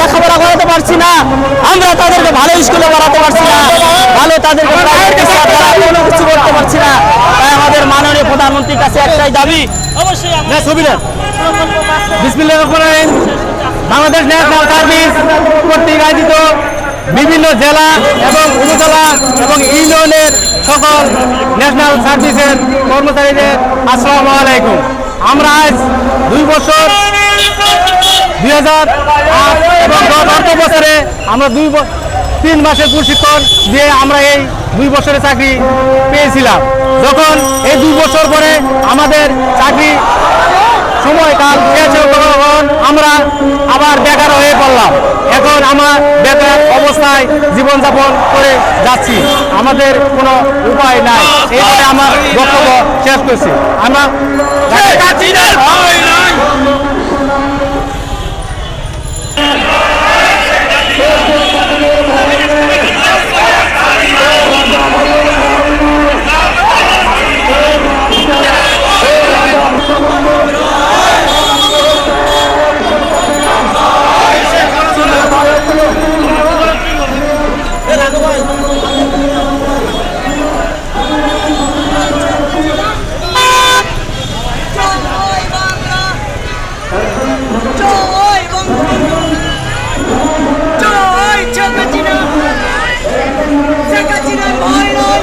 লেখাপড়া করাতে পারছি না। আমরা তাদেরকে ভালো স্কুলে পড়াতে পারছি না। ভালো তাদেরকে কোনো কিছু করতে পারছি না। তাই আমাদের মাননীয় প্রধানমন্ত্রীর কাছে একটাই দাবি। অবশ্যই বিসমিল্লাহ রহমান রহিম। বাংলাদেশ ন্যাশনাল সার্ভিস কর্তৃক আয়োজিত বিভিন্ন জেলা এবং উপজেলা এবং ইউনিয়নের সকল ন্যাশনাল সার্ভিসের কর্মচারীদের আসসালামু আলাইকুম। আমরা আজ দুই বছর দুই হাজার আট গত বছরে আমরা দুই তিন মাসের প্রশিক্ষণ দিয়ে আমরা এই দুই বছরের চাকরি পেয়েছিলাম। যখন এই দুই বছর পরে আমাদের চাকরি সময়কাল গেল, তখন আমরা আবার বেকার হয়ে পড়লাম। এখন আমার বেকার অবস্থায় জীবনযাপন করে যাচ্ছি। আমাদের কোনো উপায় নাই। এই বলে আমার বক্তব্য শেষ করছি। আমরা জয় বঙ্গবন্ধু। জয় শেখ হাসিনা। শেখ হাসিনা ভয় নয়।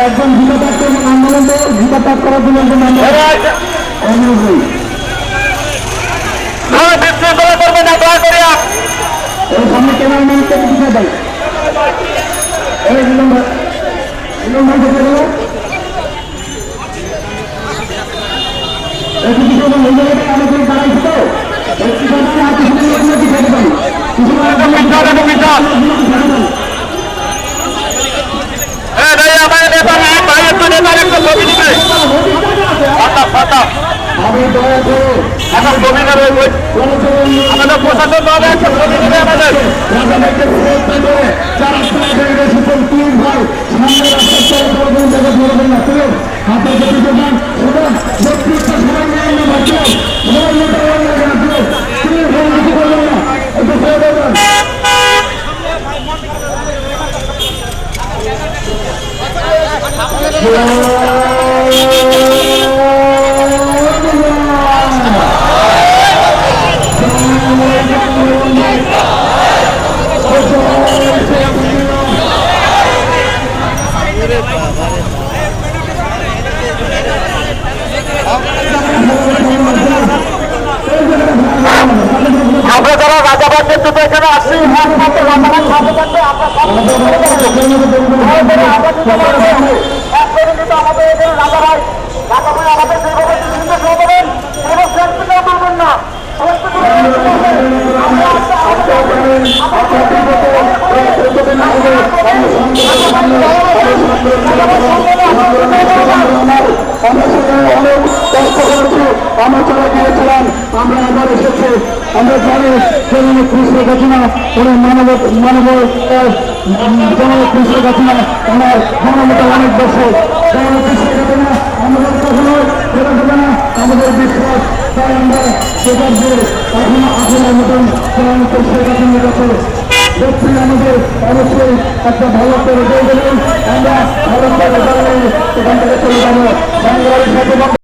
একজন গীতা পাঠ করবেন আন্দোলন গীতা পাঠ করার জন্য একজন আন্দোলন। বিশৃঙ্খলা করবেন না দয়া করে এই সামনে থেকে এই বিলম্ব বিলম্ব থেকে গেল একটু কিছু ওই জায়গাটা দাঁড়াইছে? তো একটু সামনে হাতে সামনে এগুলো পিছিয়ে দেবেন কিছু এ ভাই আমার নেতা নাই ভাই একটু নেতার একটা ছবি দিবে ফাটা ফাটা একটা ছবি নেবে আমাদের প্রশাসন দল একটা ছবি দিবে আমাদের রাজাকে ফেরত দেবে চার রাস্তায় বেরিয়ে সুতরাং তিন ভাই সামনে রাস্তার চলে করবেন তাকে ধরবেন না কেউ হাতে যদি দেবেন সুতরাং নেতৃত্ব সবাই নেন না ভাই কেউ সবাই নেতা হয়ে যাবে না কেউ তিন ভাই কিছু করবেন না একটু ছেড়ে দেবেন আমরা যারা রাজাবাদ নেতৃত্ব এখানে আসছি একমাত্র রাজাবাদ সাথে থাকবে আমরা আমরা আবার এসেছি। আমরা জানি সেখানে কৃষ্ণ ঘটনা কোনো মানব মানব জনকৃষ্ণের কাছে না। আমার জনমত অনেক কাছে আমাদের না। বিশ্বাস, তাই আমরা সেটার যে এখনও আঠেরোর মতন জনকৃষ্ণের কাছে নিয়ে গেছে আমাদের অবশ্যই একটা ভালো করে দেবেন। আমরা ভালো করে এখান থেকে চলে যাব।